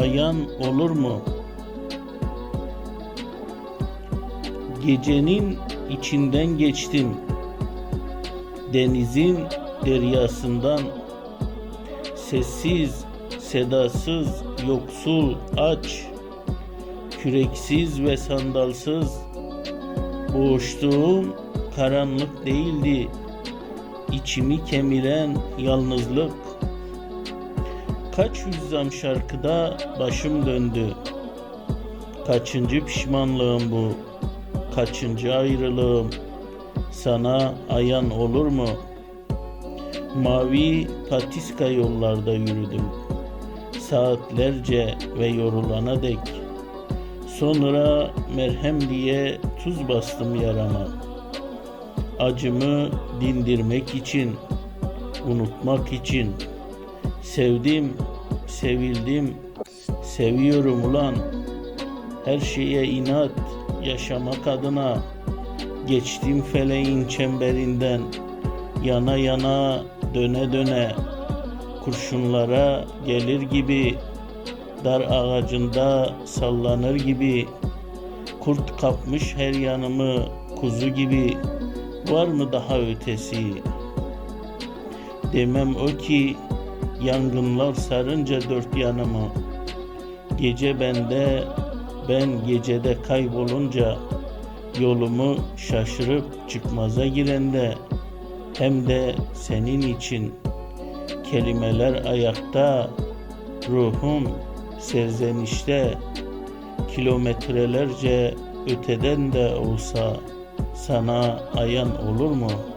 ayan olur mu? Gecenin içinden geçtim. Denizin deryasından sessiz, sedasız, yoksul, aç, küreksiz ve sandalsız boğuştuğum karanlık değildi. İçimi kemiren yalnızlık. Kaç yüzyam şarkıda başım döndü. Kaçıncı pişmanlığım bu? Kaçıncı ayrılığım? Sana ayan olur mu? Mavi patiska yollarda yürüdüm. Saatlerce ve yorulana dek. Sonra merhem diye tuz bastım yarama. Acımı dindirmek için, unutmak için. Sevdim, sevildim, seviyorum ulan. Her şeye inat, yaşamak adına. Geçtim feleğin çemberinden, yana yana, döne döne. Kurşunlara gelir gibi, dar ağacında sallanır gibi. Kurt kapmış her yanımı, kuzu gibi. Var mı daha ötesi? Demem o ki yangınlar sarınca dört yanımı. Gece bende, ben gecede kaybolunca yolumu şaşırıp çıkmaza girende hem de senin için kelimeler ayakta, ruhum serzenişte, kilometrelerce öteden de olsa sana ayan olur mu?''